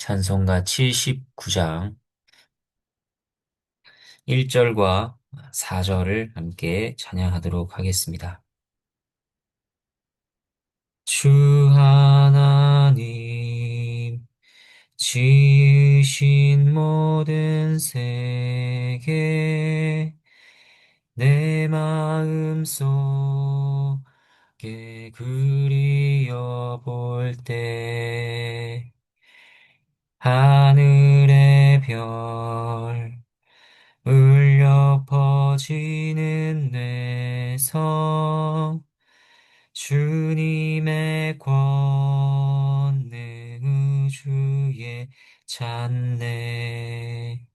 찬송가 79장 1절과 4절을 함께 찬양하도록 하겠습니다. 주 하나님 지으신 모든 세계 내 마음 속에 그리어 볼때 하늘의 별 울려 퍼지는 내성 주님의 권능 우주에 찬네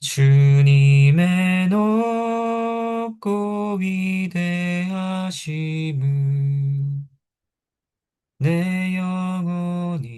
주님의 높고 위대하심을 내 영혼이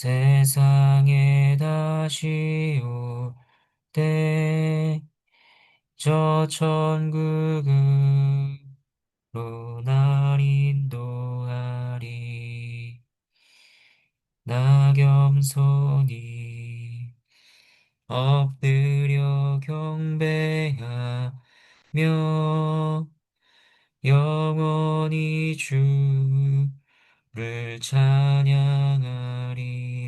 세상에 다시 올 때 저 천국으로 날 인도하리. 나 겸손히 엎드려 경배하며 영원히 주를 찬양하리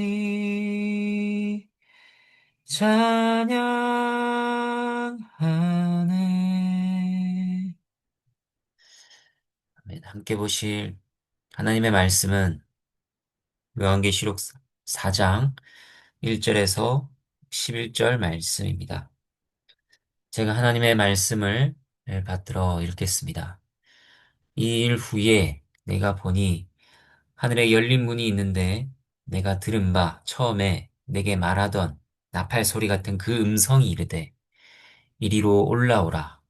이 찬양하네. 함께 보실 하나님의 말씀은 요한계시록 4장 1절에서 11절 말씀입니다. 제가 하나님의 말씀을 받들어 읽겠습니다. 이 일 후에 내가 보니 하늘에 열린 문이 있는데 내가 들은 바 처음에 내게 말하던 나팔 소리 같은 그 음성이 이르되 이리로 올라오라.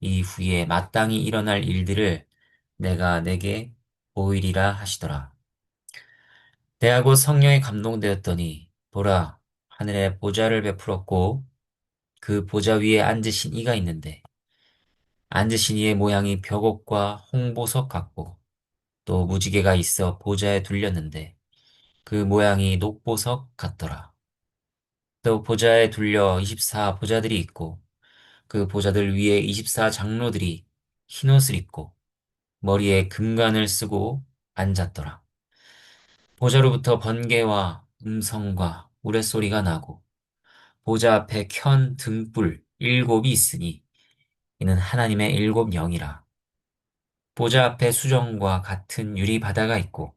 이 후에 마땅히 일어날 일들을 내가 내게 보이리라 하시더라. 대하고 성령에 감동되었더니 보라 하늘에 보좌를 베풀었고 그 보좌 위에 앉으신 이가 있는데 앉으신 이의 모양이 벽옥과 홍보석 같고 또 무지개가 있어 보좌에 둘렸는데 그 모양이 녹보석 같더라. 또 보좌에 둘려 24 보좌들이 있고 그 보좌들 위에 24 장로들이 흰옷을 입고 머리에 금관을 쓰고 앉았더라. 보좌로부터 번개와 음성과 우레소리가 나고 보좌 앞에 켠 등불 일곱이 있으니 이는 하나님의 일곱 영이라. 보좌 앞에 수정과 같은 유리 바다가 있고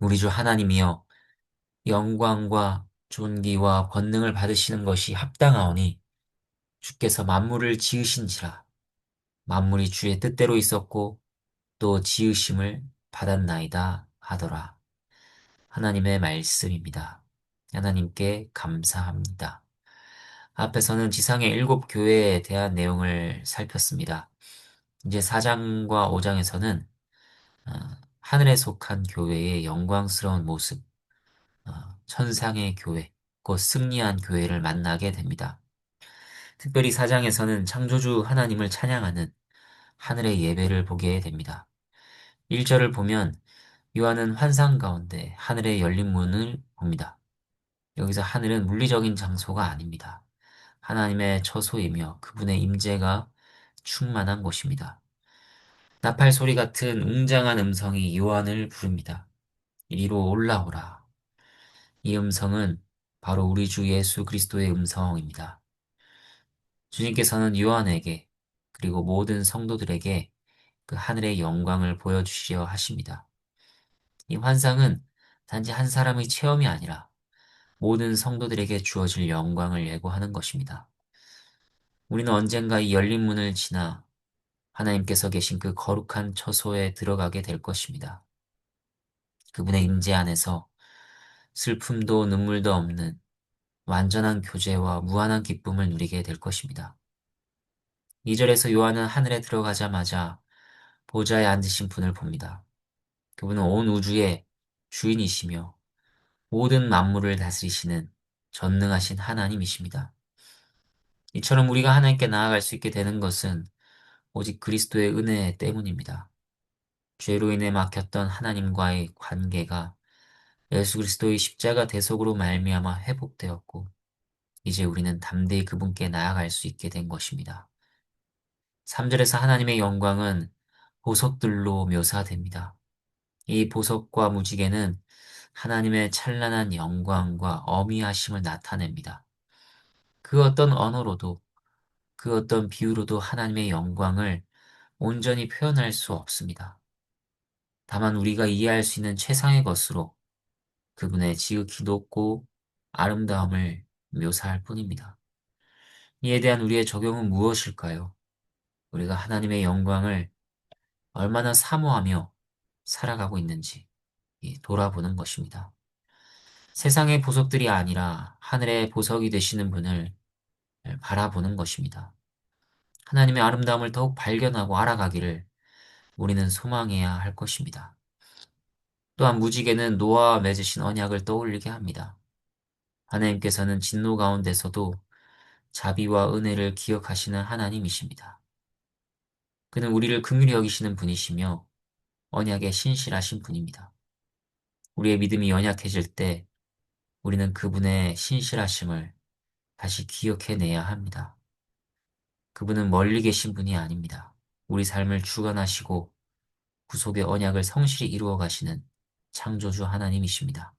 우리 주 하나님이여 영광과 존귀와 권능을 받으시는 것이 합당하오니 주께서 만물을 지으신지라 만물이 주의 뜻대로 있었고 또 지으심을 받았나이다 하더라. 하나님의 말씀입니다. 하나님께 감사합니다. 앞에서는 지상의 일곱 교회에 대한 내용을 살폈습니다. 이제 4장과 5장에서는 어, 하늘에 속한 교회의 영광스러운 모습, 어, 천상의 교회, 곧 승리한 교회를 만나게 됩니다. 특별히 4장에서는 창조주 하나님을 찬양하는 하늘의 예배를 보게 됩니다. 1절을 보면 요한은 환상 가운데 하늘의 열린 문을 봅니다. 여기서 하늘은 물리적인 장소가 아닙니다. 하나님의 처소이며 그분의 임재가 충만한 곳입니다. 나팔 소리 같은 웅장한 음성이 요한을 부릅니다. 이리로 올라오라. 이 음성은 바로 우리 주 예수 그리스도의 음성입니다. 주님께서는 요한에게 그리고 모든 성도들에게 그 하늘의 영광을 보여주시려 하십니다. 이 환상은 단지 한 사람의 체험이 아니라 모든 성도들에게 주어질 영광을 예고하는 것입니다. 우리는 언젠가 이 열린 문을 지나 하나님께서 계신 그 거룩한 처소에 들어가게 될 것입니다. 그분의 임재 안에서 슬픔도 눈물도 없는 완전한 교제와 무한한 기쁨을 누리게 될 것입니다. 2절에서 요한은 하늘에 들어가자마자 보좌에 앉으신 분을 봅니다. 그분은 온 우주의 주인이시며 모든 만물을 다스리시는 전능하신 하나님이십니다. 이처럼 우리가 하나님께 나아갈 수 있게 되는 것은 오직 그리스도의 은혜 때문입니다. 죄로 인해 막혔던 하나님과의 관계가 예수 그리스도의 십자가 대속으로 말미암아 회복되었고 이제 우리는 담대히 그분께 나아갈 수 있게 된 것입니다. 3절에서 하나님의 영광은 보석들로 묘사됩니다. 이 보석과 무지개는 하나님의 찬란한 영광과 어미하심을 나타냅니다. 그 어떤 언어로도 그 어떤 비유로도 하나님의 영광을 온전히 표현할 수 없습니다. 다만 우리가 이해할 수 있는 최상의 것으로 그분의 지극히 높고 아름다움을 묘사할 뿐입니다. 이에 대한 우리의 적용은 무엇일까요? 우리가 하나님의 영광을 얼마나 사모하며 살아가고 있는지 돌아보는 것입니다. 세상의 보석들이 아니라 하늘의 보석이 되시는 분을 바라보는 것입니다. 하나님의 아름다움을 더욱 발견하고 알아가기를 우리는 소망해야 할 것입니다. 또한 무지개는 노아와 맺으신 언약을 떠올리게 합니다. 하나님께서는 진노 가운데서도 자비와 은혜를 기억하시는 하나님이십니다. 그는 우리를 긍휼히 여기시는 분이시며 언약에 신실하신 분입니다. 우리의 믿음이 연약해질 때 우리는 그분의 신실하심을 다시 기억해내야 합니다. 그분은 멀리 계신 분이 아닙니다. 우리 삶을 주관하시고 구속의 언약을 성실히 이루어 가시는 창조주 하나님이십니다.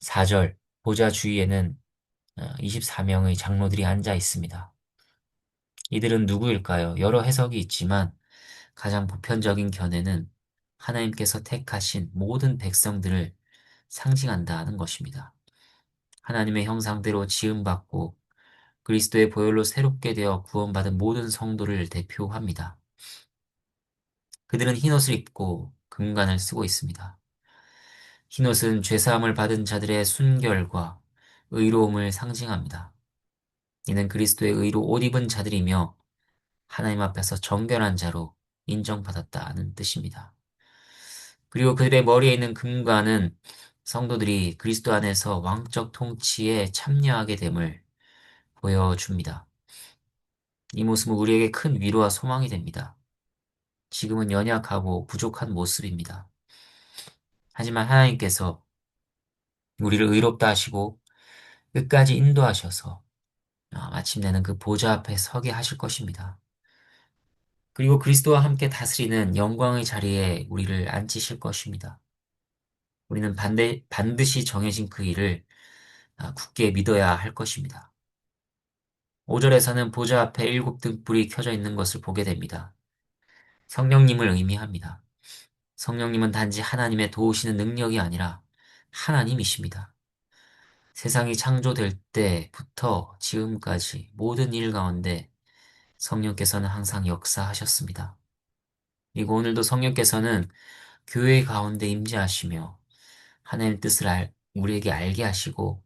4절 보좌 주위에는 24명의 어, 장로들이 앉아 있습니다. 이들은 누구일까요? 여러 해석이 있지만 가장 보편적인 견해는 하나님께서 택하신 모든 백성들을 상징한다는 것입니다. 하나님의 형상대로 지음받고 그리스도의 보혈로 새롭게 되어 구원받은 모든 성도를 대표합니다. 그들은 흰옷을 입고 금관을 쓰고 있습니다. 흰옷은 죄사함을 받은 자들의 순결과 의로움을 상징합니다. 이는 그리스도의 의로 옷 입은 자들이며 하나님 앞에서 정결한 자로 인정받았다는 뜻입니다. 그리고 그들의 머리에 있는 금관은 성도들이 그리스도 안에서 왕적 통치에 참여하게 됨을 보여줍니다. 이 모습은 우리에게 큰 위로와 소망이 됩니다. 지금은 연약하고 부족한 모습입니다. 하지만 하나님께서 우리를 의롭다 하시고 끝까지 인도하셔서 아, 마침내는 그 보좌 앞에 서게 하실 것입니다. 그리고 그리스도와 함께 다스리는 영광의 자리에 우리를 앉히실 것입니다. 우리는 반대, 반드시 정해진 그 일을 아, 굳게 믿어야 할 것입니다. 5절에서는 보좌 앞에 일곱 등불이 켜져 있는 것을 보게 됩니다. 성령님을 의미합니다. 성령님은 단지 하나님의 도우시는 능력이 아니라 하나님이십니다. 세상이 창조될 때부터 지금까지 모든 일 가운데 성령께서는 항상 역사하셨습니다. 그리고 오늘도 성령께서는 교회 가운데 임재하시며 하나님의 뜻을 알, 우리에게 알게 하시고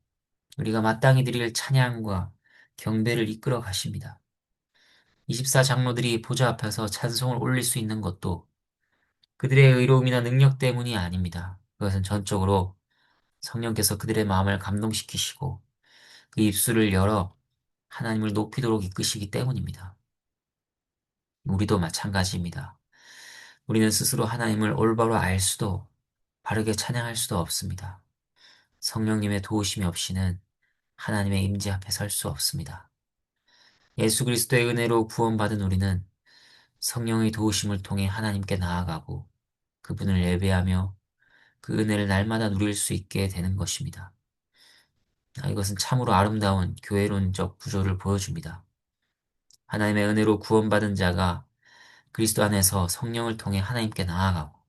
우리가 마땅히 드릴 찬양과 경배를 이끌어 가십니다. 24 장로들이 보좌 앞에서 찬송을 올릴 수 있는 것도 그들의 의로움이나 능력 때문이 아닙니다. 그것은 전적으로 성령께서 그들의 마음을 감동시키시고 그 입술을 열어 하나님을 높이도록 이끄시기 때문입니다. 우리도 마찬가지입니다. 우리는 스스로 하나님을 올바로 알 수도 바르게 찬양할 수도 없습니다. 성령님의 도우심이 없이는 하나님의 임재 앞에 설 수 없습니다. 예수 그리스도의 은혜로 구원받은 우리는 성령의 도우심을 통해 하나님께 나아가고 그분을 예배하며 그 은혜를 날마다 누릴 수 있게 되는 것입니다. 아, 이것은 참으로 아름다운 교회론적 구조를 보여줍니다. 하나님의 은혜로 구원받은 자가 그리스도 안에서 성령을 통해 하나님께 나아가고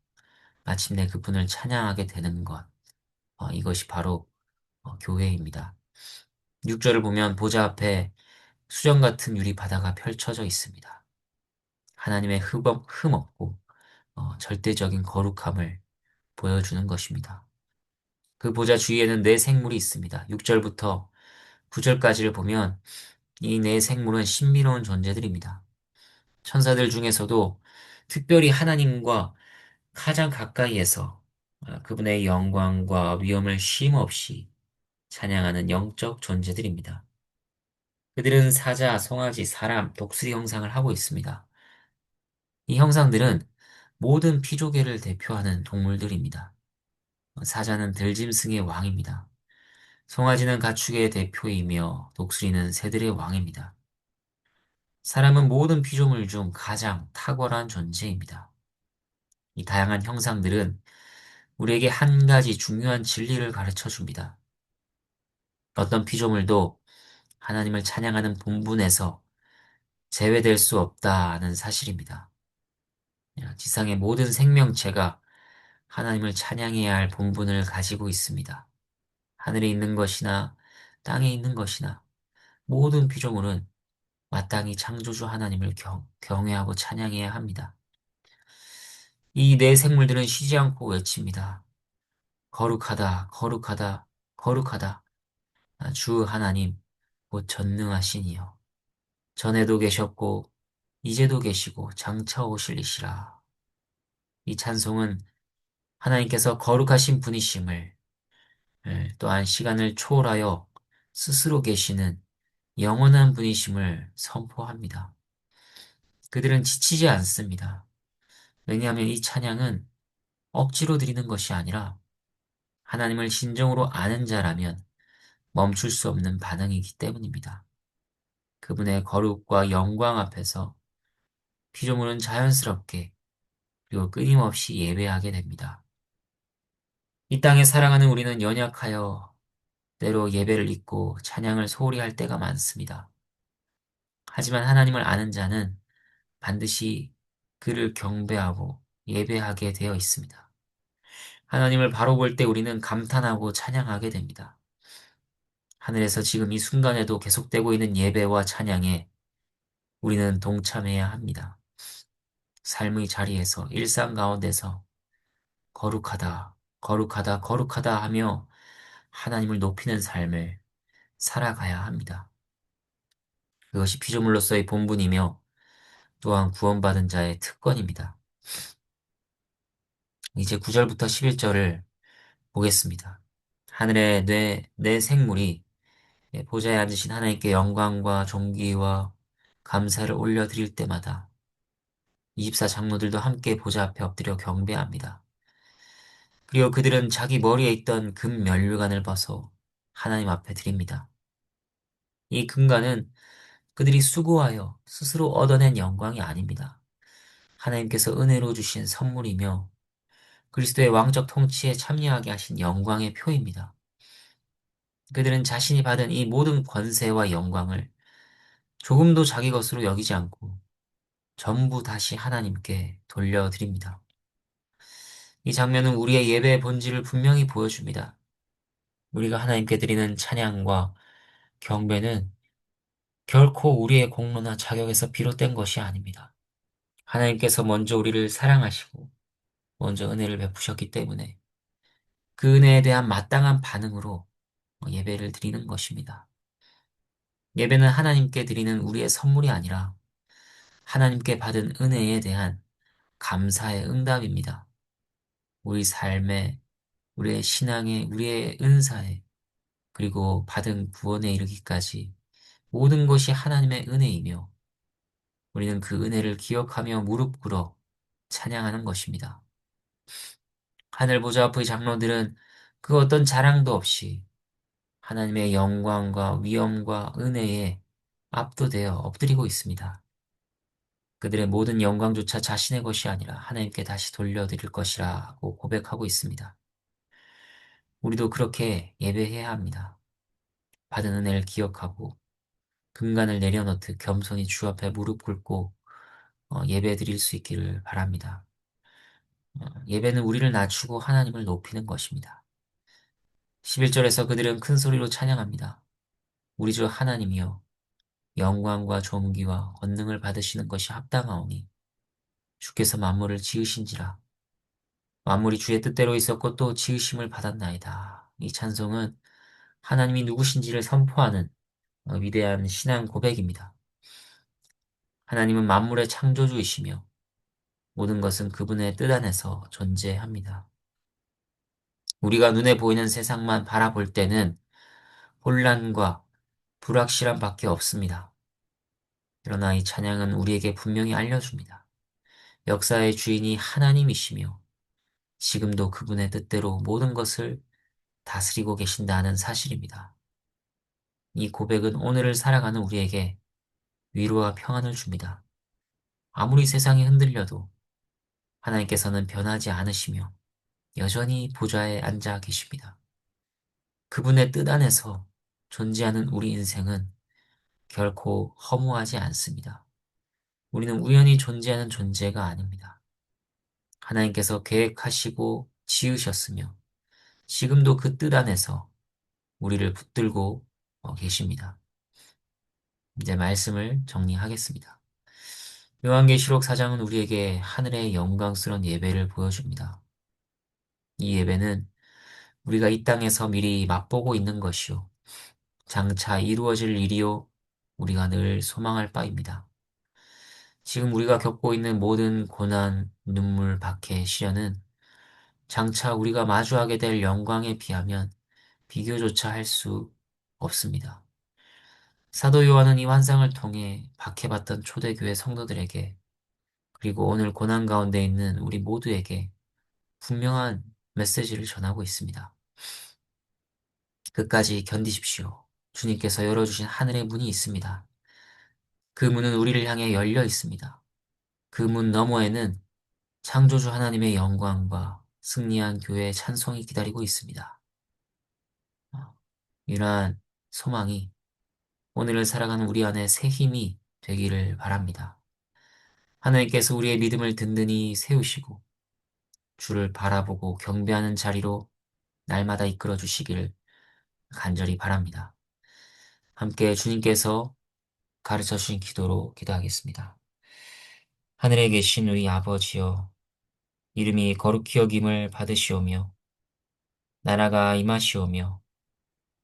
마침내 그분을 찬양하게 되는 것. 어, 이것이 바로 어, 교회입니다. 6절을 보면 보좌 앞에 수정 같은 유리 바다가 펼쳐져 있습니다. 하나님의 흠없, 흠없고 어, 절대적인 거룩함을 보여주는 것입니다. 그 보좌 주위에는 네 생물이 있습니다. 6절부터 9절까지를 보면 이 네 생물은 신비로운 존재들입니다. 천사들 중에서도 특별히 하나님과 가장 가까이에서 아, 그분의 영광과 위엄을 쉼없이 찬양하는 영적 존재들입니다. 그들은 사자, 송아지, 사람, 독수리 형상을 하고 있습니다. 이 형상들은 모든 피조개를 대표하는 동물들입니다. 사자는 들짐승의 왕입니다. 송아지는 가축의 대표이며 독수리는 새들의 왕입니다. 사람은 모든 피조물 중 가장 탁월한 존재입니다. 이 다양한 형상들은 우리에게 한 가지 중요한 진리를 가르쳐 줍니다. 어떤 피조물도 하나님을 찬양하는 본분에서 제외될 수 없다는 사실입니다. 지상의 모든 생명체가 하나님을 찬양해야 할 본분을 가지고 있습니다. 하늘에 있는 것이나 땅에 있는 것이나 모든 피조물은 마땅히 창조주 하나님을 경, 경외하고 찬양해야 합니다. 이네 생물들은 쉬지 않고 외칩니다. 거룩하다, 거룩하다, 거룩하다. 주 하나님, 곧 전능하시니요. 전에도 계셨고, 이제도 계시고, 장차 오실이시라. 이 찬송은 하나님께서 거룩하신 분이심을, 예, 또한 시간을 초월하여 스스로 계시는 영원한 분이심을 선포합니다. 그들은 지치지 않습니다. 왜냐하면 이 찬양은 억지로 드리는 것이 아니라 하나님을 진정으로 아는 자라면 멈출 수 없는 반응이기 때문입니다. 그분의 거룩과 영광 앞에서 피조물은 자연스럽게 그리고 끊임없이 예배하게 됩니다. 이 땅에 살아가는 우리는 연약하여 때로 예배를 잊고 찬양을 소홀히 할 때가 많습니다. 하지만 하나님을 아는 자는 반드시 그를 경배하고 예배하게 되어 있습니다. 하나님을 바로 볼 때 우리는 감탄하고 찬양하게 됩니다. 하늘에서 지금 이 순간에도 계속되고 있는 예배와 찬양에 우리는 동참해야 합니다. 삶의 자리에서 일상 가운데서 거룩하다, 거룩하다, 거룩하다 하며 하나님을 높이는 삶을 살아가야 합니다. 그것이 피조물로서의 본분이며 또한 구원받은 자의 특권입니다. 이제 9절부터 11절을 보겠습니다. 하늘의 내, 내 생물이 보좌에 앉으신 하나님께 영광과 존귀와 감사를 올려드릴 때마다 24 장로들도 함께 보좌 앞에 엎드려 경배합니다. 그리고 그들은 자기 머리에 있던 금 면류관을 벗어 하나님 앞에 드립니다. 이 금관은 그들이 수고하여 스스로 얻어낸 영광이 아닙니다. 하나님께서 은혜로 주신 선물이며 그리스도의 왕적 통치에 참여하게 하신 영광의 표입니다. 그들은 자신이 받은 이 모든 권세와 영광을 조금도 자기 것으로 여기지 않고 전부 다시 하나님께 돌려드립니다. 이 장면은 우리의 예배의 본질을 분명히 보여줍니다. 우리가 하나님께 드리는 찬양과 경배는 결코 우리의 공로나 자격에서 비롯된 것이 아닙니다. 하나님께서 먼저 우리를 사랑하시고 먼저 은혜를 베푸셨기 때문에 그 은혜에 대한 마땅한 반응으로 예배를 드리는 것입니다. 예배는 하나님께 드리는 우리의 선물이 아니라 하나님께 받은 은혜에 대한 감사의 응답입니다. 우리 삶에, 우리의 신앙에, 우리의 은사에, 그리고 받은 구원에 이르기까지 모든 것이 하나님의 은혜이며 우리는 그 은혜를 기억하며 무릎 꿇어 찬양하는 것입니다. 하늘 보좌 앞의 장로들은 그 어떤 자랑도 없이 하나님의 영광과 위엄과 은혜에 압도되어 엎드리고 있습니다. 그들의 모든 영광조차 자신의 것이 아니라 하나님께 다시 돌려드릴 것이라고 고백하고 있습니다. 우리도 그렇게 예배해야 합니다. 받은 은혜를 기억하고 금간을 내려놓듯 겸손히 주 앞에 무릎 꿇고 어, 예배 드릴 수 있기를 바랍니다. 어, 예배는 우리를 낮추고 하나님을 높이는 것입니다. 11절에서 그들은 큰 소리로 찬양합니다. 우리 주 하나님이여 영광과 존귀와 권능을 받으시는 것이 합당하오니 주께서 만물을 지으신지라 만물이 주의 뜻대로 있었고 또 지으심을 받았나이다. 이 찬송은 하나님이 누구신지를 선포하는 어, 위대한 신앙 고백입니다. 하나님은 만물의 창조주이시며 모든 것은 그분의 뜻 안에서 존재합니다. 우리가 눈에 보이는 세상만 바라볼 때는 혼란과 불확실함 밖에 없습니다. 그러나 이 찬양은 우리에게 분명히 알려줍니다. 역사의 주인이 하나님이시며 지금도 그분의 뜻대로 모든 것을 다스리고 계신다는 사실입니다. 이 고백은 오늘을 살아가는 우리에게 위로와 평안을 줍니다. 아무리 세상이 흔들려도 하나님께서는 변하지 않으시며 여전히 보좌에 앉아 계십니다. 그분의 뜻 안에서 존재하는 우리 인생은 결코 허무하지 않습니다. 우리는 우연히 존재하는 존재가 아닙니다. 하나님께서 계획하시고 지으셨으며 지금도 그 뜻 안에서 우리를 붙들고 계십니다. 이제 말씀을 정리하겠습니다. 요한계시록 4장은 우리에게 하늘의 영광스러운 예배를 보여줍니다. 이 예배는 우리가 이 땅에서 미리 맛보고 있는 것이요. 장차 이루어질 일이요. 우리가 늘 소망할 바입니다. 지금 우리가 겪고 있는 모든 고난, 눈물, 박해, 시련은 장차 우리가 마주하게 될 영광에 비하면 비교조차 할 수 없습니다. 사도 요한은 이 환상을 통해 박해받던 초대교회 성도들에게 그리고 오늘 고난 가운데 있는 우리 모두에게 분명한 메시지를 전하고 있습니다. 끝까지 견디십시오. 주님께서 열어주신 하늘의 문이 있습니다. 그 문은 우리를 향해 열려 있습니다. 그 문 너머에는 창조주 하나님의 영광과 승리한 교회의 찬송이 기다리고 있습니다. 이러한 소망이 오늘을 살아가는 우리 안에 새 힘이 되기를 바랍니다. 하나님께서 우리의 믿음을 든든히 세우시고 주를 바라보고 경배하는 자리로 날마다 이끌어 주시기를 간절히 바랍니다. 함께 주님께서 가르쳐 주신 기도로 기도하겠습니다. 하늘에 계신 우리 아버지여 이름이 거룩히 여김을 받으시오며 나라가 임하시오며